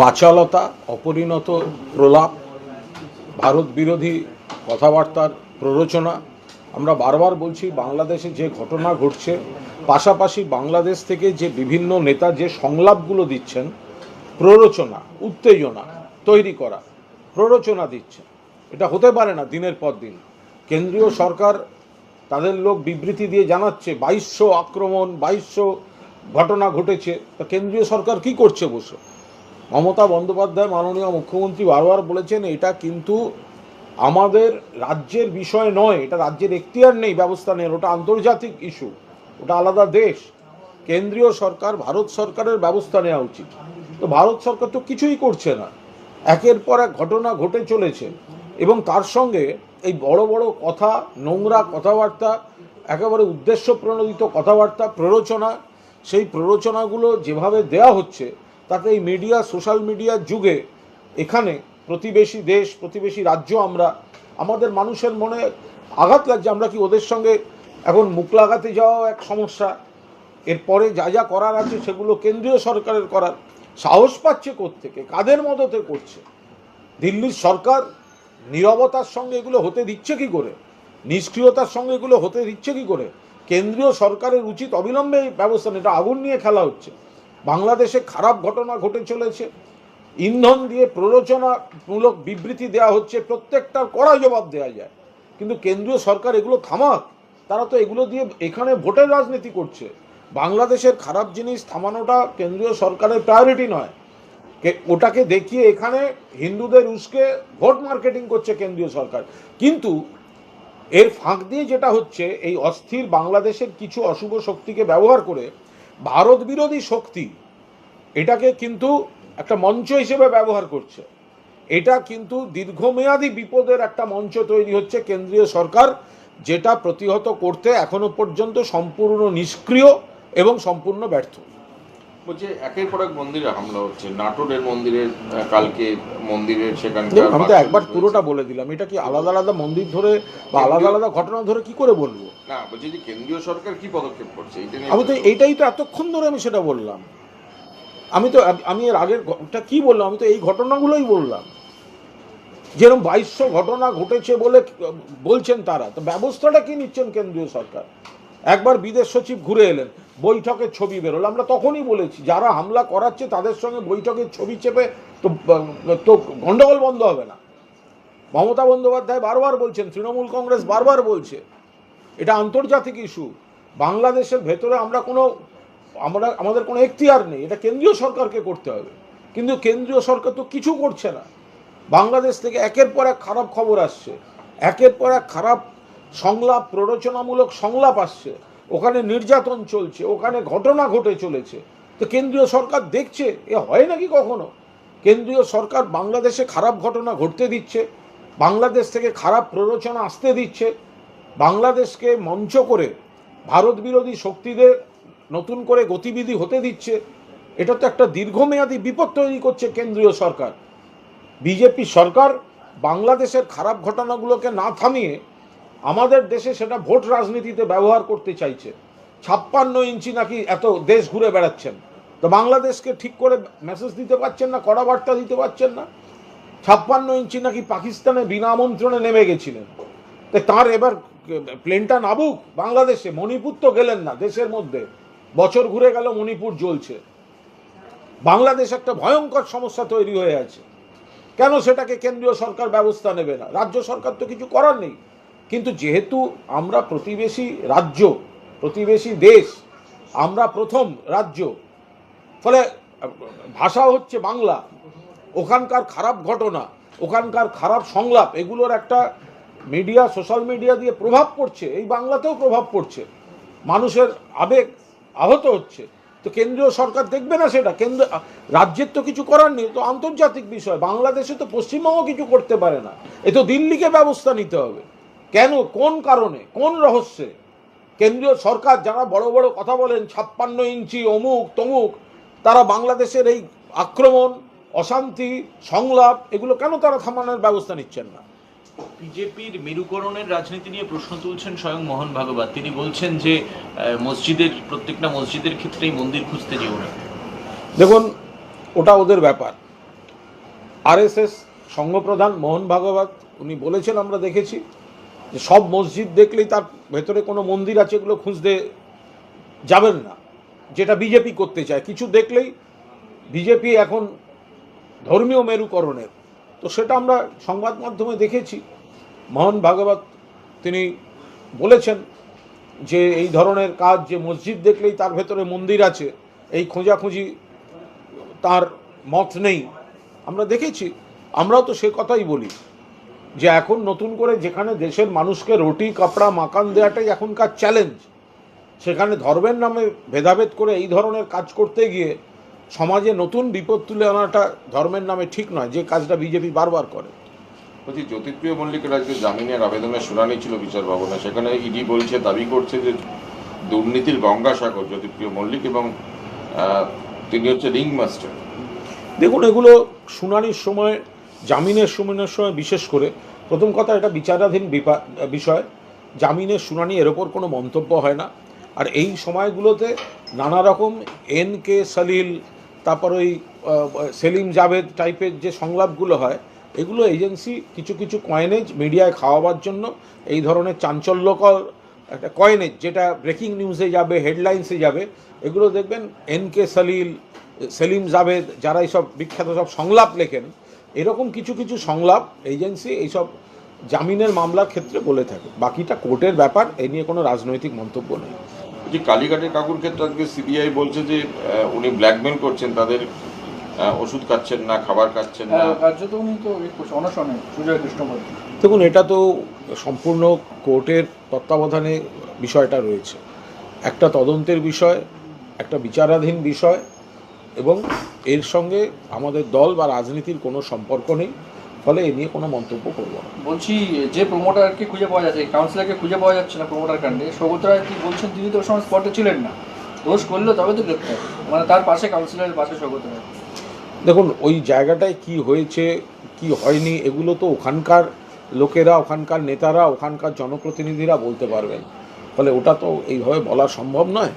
বাচালতা, অপরিণত প্রলাপ, ভারত বিরোধী কথাবার্তার প্ররোচনা। আমরা বারবার বলছি, বাংলাদেশে যে ঘটনা ঘটছে, পাশাপাশি বাংলাদেশ থেকে যে বিভিন্ন নেতা যে সংলাপগুলো দিচ্ছেন, প্ররোচনা, উত্তেজনা তৈরি করা, প্ররোচনা দিচ্ছে এটা হতে পারে না দিনের পর দিন। কেন্দ্রীয় সরকার তাদের লোক বিবৃতি দিয়ে জানাচ্ছে, বাইশশো আক্রমণ, বাইশশো ঘটনা ঘটেছে, তা কেন্দ্রীয় সরকার কি করছে বসে মমতা বন্দ্যোপাধ্যায়, মাননীয় মুখ্যমন্ত্রী বারবার বলেছেন, এটা কিন্তু আমাদের রাজ্যের বিষয় নয়, এটা রাজ্যের এখতিয়ার নেই, ব্যবস্থা নেই, ওটা আন্তর্জাতিক ইস্যু ওটা আলাদা দেশ। কেন্দ্রীয় সরকার, ভারত সরকারের ব্যবস্থা নেওয়া উচিত। তো ভারত সরকার তো কিছুই করছে না। একের পর এক ঘটনা ঘটে চলেছে এবং তার সঙ্গে এই বড় বড় কথা, নোংরা কথাবার্তা, একেবারে উদ্দেশ্য প্রণোদিত কথাবার্তা, প্ররোচনা সেই প্ররোচনাগুলো যেভাবে দেয়া হচ্ছে, তাতে এই মিডিয়া সোশ্যাল মিডিয়ার যুগে এখানে প্রতিবেশী দেশ, প্রতিবেশী রাজ্য আমরা, আমাদের মানুষের মনে আঘাত লাগছে। আমরা কি ওদের সঙ্গে এখন মুখ লাগাতে যাওয়াও এক সমস্যা? এরপরে যা যা করার আছে সেগুলো কেন্দ্রীয় সরকারের করার। সাহস পাচ্ছে থেকে কাদের মদতে করছে? দিল্লির সরকার নীরবতার সঙ্গে এগুলো হতে দিচ্ছে কি করে? নিষ্ক্রিয়তার সঙ্গে এগুলো হতে দিচ্ছে কি করে? কেন্দ্রীয় সরকারের উচিত অবিলম্বে এই ব্যবস্থা। এটা আগুন নিয়ে খেলা হচ্ছে। বাংলাদেশে খারাপ ঘটনা ঘটে চলেছে। ইন্ধন দিয়ে প্ররোচনামূলক বিবৃতি দেওয়া হচ্ছে। প্রত্যেকটার কড়া জবাব দেওয়া যায়। কিন্তু কেন্দ্রীয় সরকার এগুলো থামাক। তারা তো এগুলো দিয়ে এখানে ভোটের রাজনীতি করছে। বাংলাদেশের খারাপ জিনিস থামানোটা কেন্দ্রীয় সরকারের প্রায়োরিটি নয়। ওটাকে দেখিয়ে এখানে হিন্দুদের উস্কে ভোট মার্কেটিং করছে কেন্দ্রীয় সরকার। কিন্তু এর ফাঁক দিয়ে যেটা হচ্ছে, এই অস্থির বাংলাদেশের কিছু অশুভ শক্তিকে ব্যবহার করে ভারত বিরোধী শক্তি এটাকে কিন্তু একটা মঞ্চ হিসেবে ব্যবহার করছে। এটা কিন্তু দীর্ঘমেয়াদী বিপদের একটা মঞ্চ তৈরি হচ্ছে কেন্দ্রীয় সরকার, যেটা প্রতিহত করতে এখনও পর্যন্ত সম্পূর্ণ নিষ্ক্রিয় এবং সম্পূর্ণ ব্যর্থ। বলছে একের পর এক মন্দিরে হামলা হচ্ছে। নাটোরের মন্দিরের কালকে মন্দিরের সেখানকার আমি তো একবার পুরোটা বলে দিলাম। এটা কি আলাদা আলাদা মন্দির ধরে বা আলাদা আলাদা ঘটনা ধরে কি করে বলব? না বলছি যে কেন্দ্রীয় সরকার কি পদক্ষেপ করছে এটা নিয়ে আমি তো এইটাই তো এতক্ষণ ধরে আমি সেটা বললাম। আমি তো আমি এর আগের কি বললাম? আমি তো এই ঘটনাগুলোই বললাম। যেরকম বাইশশো ঘটনা ঘটেছে বলে বলছেন তারা। তো ব্যবস্থাটা কি নিচ্ছেন কেন্দ্রীয় সরকার? একবার বিদেশ সচিব ঘুরে এলেন বৈঠকের ছবি বেরোলো। আমরা তখনই বলেছি, যারা হামলা করাচ্ছে তাদের সঙ্গে বৈঠকের ছবি চেপে তো তো গন্ডগোল বন্ধ হবে না। মমতা বন্দ্যোপাধ্যায় বারবার বলছেন, তৃণমূল কংগ্রেস বারবার বলছে, এটা আন্তর্জাতিক ইস্যু। বাংলাদেশের ভেতরে আমরা কোনো, আমরা, আমাদের কোনো এখতিয়ার নেই, এটা কেন্দ্রীয় সরকারকে করতে হবে। কিন্তু কেন্দ্রীয় সরকার তো কিছু করছে না। বাংলাদেশ থেকে একের পর এক খারাপ খবর আসছে, একের পর এক খারাপ সংলাপ, প্ররোচনামূলক সংলাপ আসছে। ওখানে নির্যাতন চলছে, ওখানে ঘটনা ঘটে চলেছে। তো কেন্দ্রীয় সরকার দেখছে, এ হয় নাকি কখনো? কেন্দ্রীয় সরকার বাংলাদেশে খারাপ ঘটনা ঘটতে দিচ্ছে, বাংলাদেশ থেকে খারাপ প্ররোচনা আসতে দিচ্ছে। বাংলাদেশকে মঞ্চ করে ভারত বিরোধী শক্তিদের নতুন করে গতিবিধি হতে দিচ্ছে। এটা তো একটা দীর্ঘমেয়াদী বিপদ তৈরি করছে কেন্দ্রীয় সরকার। বিজেপি সরকার বাংলাদেশের খারাপ ঘটনাগুলোকে না থামিয়ে আমাদের দেশে সেটা ভোট রাজনীতিতে ব্যবহার করতে চাইছে। ছাপ্পান্ন ইঞ্চি নাকি এত দেশ ঘুরে বেড়াচ্ছেন। তো বাংলাদেশকে ঠিক করে মেসেজ দিতে পারছেন না, কড়া বার্তা দিতে পারছেন না। ছাপ্পান্ন ইঞ্চি নাকি পাকিস্তানে বিনা আমন্ত্রণে নেমে গেছিলেন। তো তার এবার প্লেনটা নাবুক। বাংলাদেশে মণিপুর তো গেলেন না দেশের মধ্যে। বছর ঘুরে গেল, মণিপুর জ্বলছে। বাংলাদেশ একটা ভয়ঙ্কর সমস্যা তৈরি হয়ে আছে। কেন সেটাকে কেন্দ্রীয় সরকার ব্যবস্থা নেবে না? রাজ্য সরকার তো কিছু করার নেই। কিন্তু যেহেতু আমরা প্রতিবেশী রাজ্য, প্রতিবেশী দেশ, আমরা প্রথম রাজ্য, ফলে, ভাষা হচ্ছে বাংলা। ওখানকার খারাপ ঘটনা, ওখানকার খারাপ সংলাপ, এগুলোর একটা মিডিয়া সোশ্যাল মিডিয়া দিয়ে প্রভাব পড়ছে, এই বাংলাতেও প্রভাব পড়ছে। মানুষের আবেগ আহত হচ্ছে। তো কেন্দ্রীয় সরকার দেখবে না সেটা? কেন্দ্র, রাজ্যের তো কিছু করার নেই, তো আন্তর্জাতিক বিষয়। বাংলাদেশে তো পশ্চিমবঙ্গ কিছু করতে পারে না। এ তো দিল্লিকে ব্যবস্থা নিতে হবে। কেন কোন কারণে কোন রহস্যে? কেন্দ্রীয় সরকার যারা বড় বড় কথা বলেন ছাপ্পান্ন ইঞ্চি অমুক তমুক তারা বাংলাদেশের এই আক্রমণ অশান্তি সংলাপ এগুলো কেন তারা থামানোর ব্যবস্থা নিচ্ছেন না? বিজেপির মেরুকরণের রাজনীতি নিয়ে প্রশ্ন তুলছেন স্বয়ং মোহন ভাগবত। তিনি বলছেন যে মসজিদের প্রত্যেকটা মসজিদের ক্ষেত্রেই মন্দির খুঁজতে যেও না। দেখুন ওটা ওদের ব্যাপার। আরএসএস সংঘপ্রধান মোহন ভাগবত উনি বলেছেন আমরা দেখেছি। সব মসজিদ দেখলেই তার ভেতরে কোনো মন্দির আছে এগুলো খুঁজতে যাবেন না, যেটা বিজেপি করতে চায়। কিছু দেখলেই বিজেপি এখন ধর্মীয় মেরুকরণের। তো সেটা আমরা সংবাদ মাধ্যমে দেখেছি। মোহন ভাগবত তিনি বলেছেন যে এই ধরনের কাজ যে মসজিদ দেখলেই তার ভেতরে মন্দির আছে, এই খোঁজাখুঁজি তার মত নেই। আমরা দেখেছি, আমরাও তো সে কথাই বলি। যে এখন নতুন করে যেখানে দেশের মানুষকে রুটি কাপড়া মাকান দেওয়াটাই এখনকার চ্যালেঞ্জ সেখানে ধর্মের নামে ভেদাভেদ করে এই ধরনের কাজ করতে গিয়ে সমাজে নতুন বিপদ তুলে আনাটা ধর্মের নামে ঠিক নয় যে কাজটা বিজেপি বারবার করে। বলছি জ্যোতিপ্রিয় মল্লিকের আজকে জামিনের আবেদনের শুনানি ছিল বিচার ভবনে সেখানে ইডি বলছে দাবি করছে যে দুর্নীতির গঙ্গাসাগর জ্যোতিপ্রিয় মল্লিক এবং তিনি হচ্ছে রিং মাস্টার দেখুন এগুলো শুনানির সময় জামিনের শুনানির সময় বিশেষ করে প্রথম কথা এটা বিচারাধীন বিষয়। জামিনের শুনানি এর ওপর কোনো মন্তব্য হয় না। আর এই সময়গুলোতে নানা রকম এন কে সলিল, তারপর ওই সেলিম জাভেদ টাইপের যে সংলাপগুলো হয়, এগুলো এজেন্সি কিছু কিছু কয়েনেজ মিডিয়ায় খাওয়াবার জন্য এই ধরনের চাঞ্চল্যকর একটা কয়েনেজ যেটা ব্রেকিং নিউজে যাবে হেডলাইন্সে যাবে, এগুলো দেখবেন এন কে সলিল, সেলিম জাভেদ, যারা এইসব বিখ্যাত সব সংলাপ লেখেন এরকম কিছু কিছু সংলাপ এজেন্সি এইসব জামিনের মামলার ক্ষেত্রে বলে থাকে। বাকিটা কোর্টের ব্যাপার এ নিয়ে কোনো রাজনৈতিক মন্তব্য নেই। যে কালীঘাটের কাকুর ক্ষেত্রে আজকে সিবিআই বলছে যে উনি ব্ল্যাকমেল করছেন তাদের ওষুধ খাচ্ছেন না খাবার খাচ্ছেন না। হ্যাঁ, কার্যত উনি তো এ করছে, অনশনে সুজয় কৃষ্ণপদ দেখুন এটা তো সম্পূর্ণ কোর্টের তত্ত্বাবধানে বিষয়টা রয়েছে। একটা তদন্তের বিষয় একটা বিচারাধীন বিষয় এবং এর সঙ্গে আমাদের দল বা রাজনীতির কোনো সম্পর্ক নেই ফলে এ নিয়ে কোনো মন্তব্য করব না। বলছি যে প্রমোটারকে খুঁজে পাওয়া যাচ্ছে কাউন্সিলরকে খুঁজে পাওয়া যাচ্ছে না প্রমোটার কাণ্ডে সৌগত রায় কি বলছেন? তিনি তো সময় স্পটে ছিলেন না। দোষ করলে তবে তো গ্রেপ্তার মানে তার পাশে কাউন্সিলরের পাশে সৌগত রায়। দেখুন ওই জায়গাটায় কি হয়েছে কি হয়নি এগুলো তো ওখানকার লোকেরা ওখানকার নেতারা ওখানকার জনপ্রতিনিধিরা বলতে পারবেন। ফলে ওটা তো এইভাবে বলা সম্ভব নয়।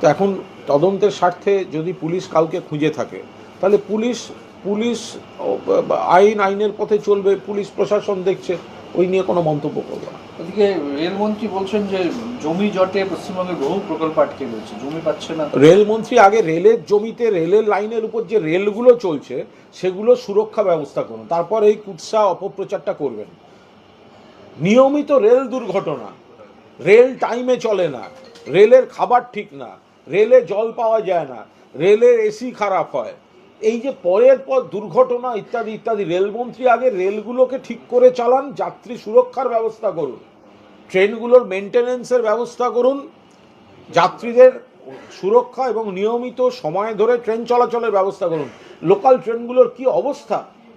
তো এখন তদন্তের স্বার্থে যদি পুলিশ কাউকে খুঁজে থাকে তাহলে পুলিশ পুলিশ আইন আইনের পথে চলবে পুলিশ প্রশাসন দেখছে ওই নিয়ে কোনো মন্তব্য করব না। ওদিকে রেলমন্ত্রী বলছেন যে জমি জটে পশ্চিমবঙ্গে বহু প্রকল্প আটকে রয়েছে জমি পাচ্ছে না। রেলমন্ত্রী আগে রেলের জমিতে রেলের লাইনের উপর যে রেলগুলো চলছে সেগুলো সুরক্ষা ব্যবস্থা করুন তারপর এই কুৎসা অপপ্রচারটা করবেন। নিয়মিত রেল দুর্ঘটনা রেল টাইমে চলে না রেলের খাবার ঠিক না রেলে জল পাওয়া যায় না, রেলের এসি খারাপ হয়। এই যে পরের পর দুর্ঘটনা ইত্যাদি ইত্যাদি, রেলমন্ত্রী আগে রেলগুলোকে ঠিক করে চালান, যাত্রী সুরক্ষার ব্যবস্থা করুন, ট্রেনগুলোর মেনটেনেন্সের ব্যবস্থা করুন, যাত্রীদের সুরক্ষা এবং নিয়মিত সময় ধরে ট্রেন চলাচলের ব্যবস্থা করুন। লোকাল ট্রেনগুলোর কি অবস্থা?